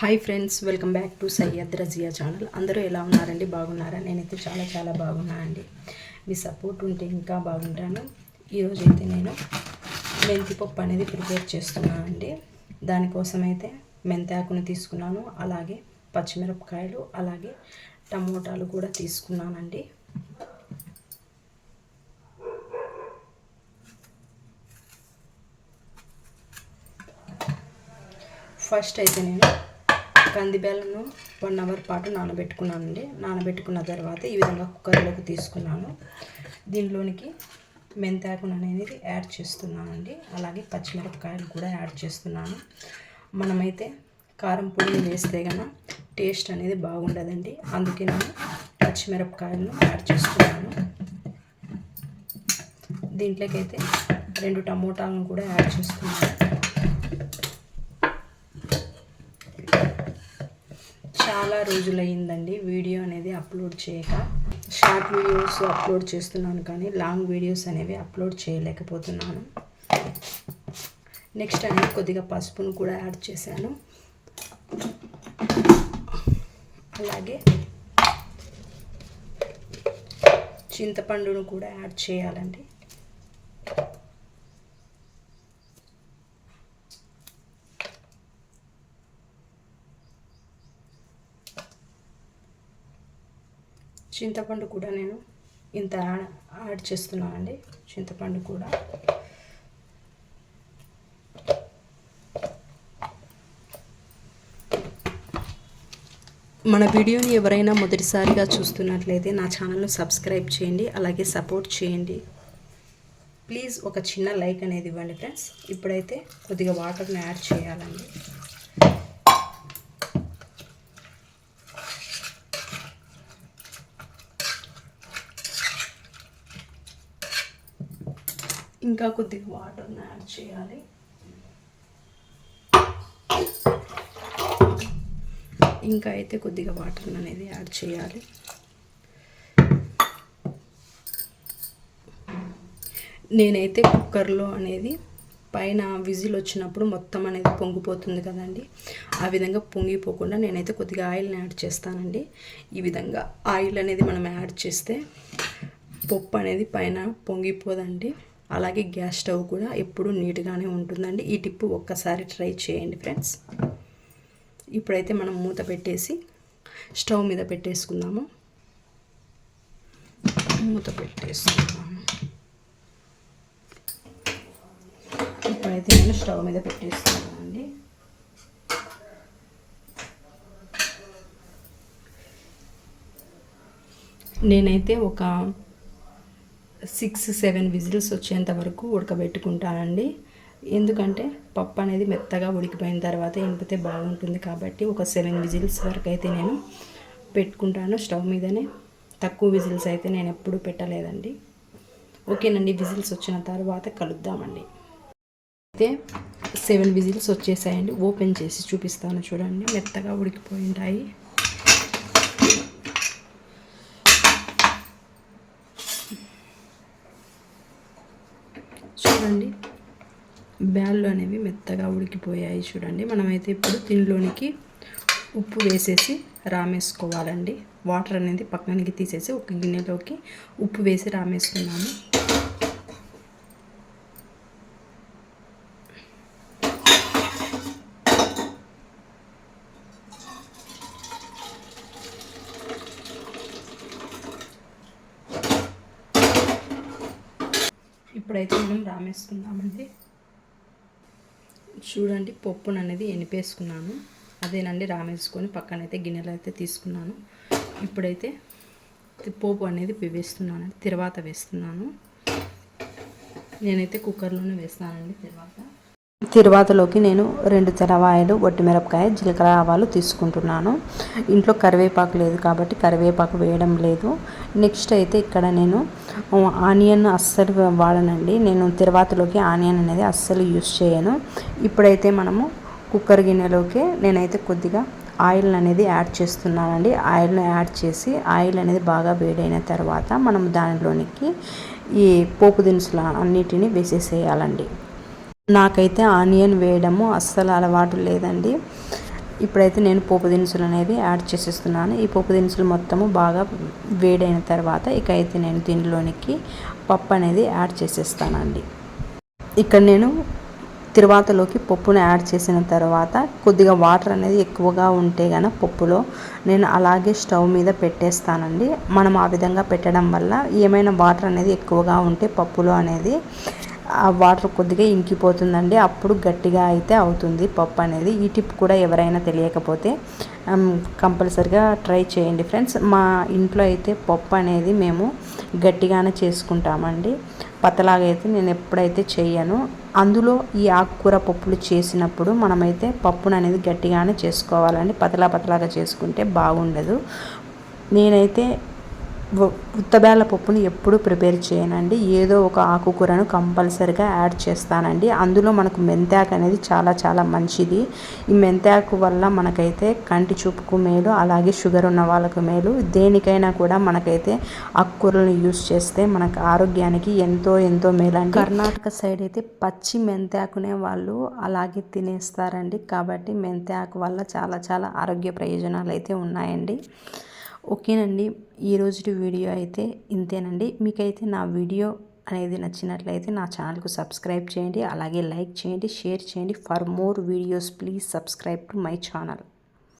Hi friends welcome back to Syed Razia channel అందరూ ఎలా ఉన్నారండి? బాగున్నారా? నేనైతే చాలా చాలా బాగున్నానండి మీ సపోర్ట్ ఉంటే ఇంకా బాగుంటాను. ఈరోజు అయితే నేను మెంతి పప్పు అనేది ప్రిపేర్ చేస్తున్నానండి దానికోసం అయితే మెంతాకును తీసుకున్నాను. అలాగే పచ్చిమిరపకాయలు అలాగే టమోటాలు కూడా తీసుకున్నానండి. ఫస్ట్ అయితే నేను కందిబేలను వన్ అవర్ పాటు నానబెట్టుకున్నానండి. నానబెట్టుకున్న తర్వాత ఈ విధంగా కుక్కర్లోకి తీసుకున్నాను. దీనిలోనికి మెంతాకును అనేది యాడ్ చేస్తున్నానండి. అలాగే పచ్చిమిరపకాయలు కూడా యాడ్ చేస్తున్నాను. మనమైతే కారం పొడిని వేస్తే కనుక టేస్ట్ అనేది బాగుండదండి. అందుకే నేను పచ్చిమిరపకాయలను యాడ్ చేస్తున్నాను. దీంట్లోకైతే రెండు టమోటాలను కూడా యాడ్ చేస్తున్నాను. చాలా రోజులయ్యిందండి. వీడియో అనేది అప్లోడ్ చేయక. షార్ట్ వీడియోస్ అప్లోడ్ చేస్తున్నాను కానీ లాంగ్ వీడియోస్ అనేవి అప్లోడ్ చేయలేకపోతున్నాను. నెక్స్ట్ అనేది కొద్దిగా పసుపును కూడా యాడ్ చేశాను. అలాగే చింతపండును కూడా యాడ్ చేయాలండి. చింతపండు కూడా నేను ఇంత యాడ్ చేస్తున్నానండి. చింతపండు కూడా. మన వీడియోని ఎవరైనా మొదటిసారిగా చూస్తున్నట్లయితే నా ఛానల్ను సబ్స్క్రైబ్ చేయండి అలాగే సపోర్ట్ చేయండి. ప్లీజ్ ఒక చిన్న లైక్ అనేది ఇవ్వండి ఫ్రెండ్స్. ఇప్పుడైతే కొద్దిగా వాటర్ని యాడ్ చేయాలండి. ఇంకా కొద్దిగా వాటర్ని యాడ్ చేయాలి. ఇంకా అయితే కొద్దిగా వాటర్ అనేది యాడ్ చేయాలి. నేనైతే కుక్కర్లో అనేది పైన విజిల్ వచ్చినప్పుడు మొత్తం అనేది పొంగిపోతుంది కదండి. ఆ విధంగా పొంగిపోకుండా నేనైతే కొద్దిగా ఆయిల్ని యాడ్ చేస్తానండి. ఈ విధంగా ఆయిల్ అనేది మనం యాడ్ చేస్తే పప్పు అనేది పైన పొంగిపోదండి. అలాగే గ్యాస్ స్టవ్ కూడా ఎప్పుడు నీట్గానే ఉంటుందండి. ఈ టిప్పు ఒక్కసారి ట్రై చేయండి ఫ్రెండ్స్. ఇప్పుడైతే మనం మూత పెట్టేసి స్టవ్ మీద పెట్టేసుకుందాము. మూత పెట్టేసుకుందాము. ఇప్పుడైతే నేను స్టవ్ మీద పెట్టేస్తున్నానండి నేనైతే ఒక సిక్స్ సెవెన్ విజిల్స్ వచ్చేంత వరకు ఉడకబెట్టుకుంటానండి. ఎందుకంటే పప్పు అనేది మెత్తగా ఉడికిపోయిన తర్వాత ఎంపితే బాగుంటుంది కాబట్టి ఒక సెవెన్ విజిల్స్ వరకు అయితే నేను పెట్టుకుంటాను. స్టవ్ మీదనే తక్కువ విజిల్స్ అయితే నేను ఎప్పుడూ పెట్టలేదండి. ఓకేనండి విజిల్స్ వచ్చిన తర్వాత కలుద్దామండి. అయితే సెవెన్ విజిల్స్ వచ్చేసాయండి. ఓపెన్ చేసి చూపిస్తాను చూడండి. మెత్తగా ఉడికిపోయి ఉంటాయి చూడండి. బ్యాళ్ళు అనేవి మెత్తగా ఉడికిపోయాయి చూడండి. మనమైతే ఇప్పుడు దీనిలోనికి ఉప్పు వేసేసి రామేసుకోవాలండి. వాటర్ అనేది పక్కనకి తీసేసి ఒక గిన్నెలోకి ఉప్పు వేసి రామేసుకున్నాము. ఇప్పుడైతే మనం రామేసుకుందామండి. చూడండి పప్పును అనేది ఎనిపేసుకున్నాను. అదేనండి రామేసుకొని పక్కనైతే గిన్నెలు అయితే తీసుకున్నాను. ఇప్పుడైతే పోపు అనేది వేస్తున్నాను తర్వాత వేస్తున్నాను. నేనైతే కుక్కర్లోనే వేస్తానండి తర్వాత. తిరువాతలోకి నేను రెండు తెరవాయలు మిరపకాయ జీలకర్ర ఆవాలు తీసుకుంటున్నాను. ఇంట్లో కరివేపాకు లేదు కాబట్టి కరివేపాకు వేయడం లేదు. నెక్స్ట్ అయితే ఇక్కడ నేను ఆనియన్ అస్సలు వాడనండి. నేను తిరువాతలోకి ఆనియన్ అనేది అస్సలు యూస్ చేయను. ఇప్పుడైతే మనము కుక్కర్ గిన్నెలోకి నేనైతే కొద్దిగా ఆయిల్ అనేది యాడ్ చేస్తున్నానండి. ఆయిల్ని యాడ్ చేసి ఆయిల్ అనేది బాగా వేడైన తర్వాత మనం దానిలోనికి ఈ పోపు దినుసులు అన్నిటిని వేసేసేయాలండి. నాకైతే ఆనియన్ వేయడము అస్సలు అలవాటు లేదండి. ఇప్పుడైతే నేను పోపు దినుసులు అనేవి యాడ్ చేసేస్తున్నాను. ఈ పోపు దినుసులు మొత్తము బాగా వేడైన తర్వాత ఇక అయితే నేను దీనిలోనికి పప్పు అనేది యాడ్ చేసేస్తానండి. ఇక్కడ నేను తిరువాతలోకి పప్పును యాడ్ చేసిన తర్వాత కొద్దిగా వాటర్ అనేది ఎక్కువగా ఉంటే గన పప్పులో నేను అలాగే స్టవ్ మీద పెట్టేస్తానండి. మనం ఆ విధంగా పెట్టడం వల్ల ఏమైనా వాటర్ అనేది ఎక్కువగా ఉంటే పప్పులో అనేది ఆ వాటర్ కొద్దిగా ఇంకిపోతుందండి. అప్పుడు గట్టిగా అయితే అవుతుంది పప్పు అనేది. ఈ టిప్ కూడా ఎవరైనా తెలియకపోతే కంపల్సరిగా ట్రై చేయండి ఫ్రెండ్స్. మా ఇంట్లో అయితే పప్పు అనేది మేము గట్టిగానే చేసుకుంటామండి. పతలాగా అయితే నేను ఎప్పుడైతే చేయను అందులో ఈ ఆకుకూర పప్పులు చేసినప్పుడు మనమైతే పప్పును అనేది గట్టిగానే చేసుకోవాలండి. పతలా పతలాగా చేసుకుంటే బాగుండదు. నేనైతే ఉత్తబేల పప్పుని ఎప్పుడు ప్రిపేర్ చేయనండి. ఏదో ఒక ఆకుకూరను కంపల్సరిగా యాడ్ చేస్తానండి. అందులో మనకు మెంతాకు అనేది చాలా చాలా మంచిది. ఈ మెంతాకు వల్ల మనకైతే కంటి చూపుకు మేలు అలాగే షుగర్ ఉన్న వాళ్ళకు మేలు. దేనికైనా కూడా మనకైతే ఆకుకూరలను యూస్ చేస్తే మనకు ఆరోగ్యానికి ఎంతో ఎంతో మేలు అండి కర్ణాటక సైడ్ అయితే పచ్చి మెంతాకునే వాళ్ళు అలాగే తినేస్తారండి. కాబట్టి మెంతాకు వల్ల చాలా చాలా ఆరోగ్య ప్రయోజనాలు అయితే ఉన్నాయండి. ఓకేనండి. ఈరోజు వీడియో అయితే ఇంతేనండి. మీకైతే నా వీడియో అనేది నచ్చినట్లయితే నా ఛానల్కు సబ్స్క్రైబ్ చేయండి. అలాగే లైక్ చేయండి షేర్ చేయండి. For more videos please subscribe to my channel.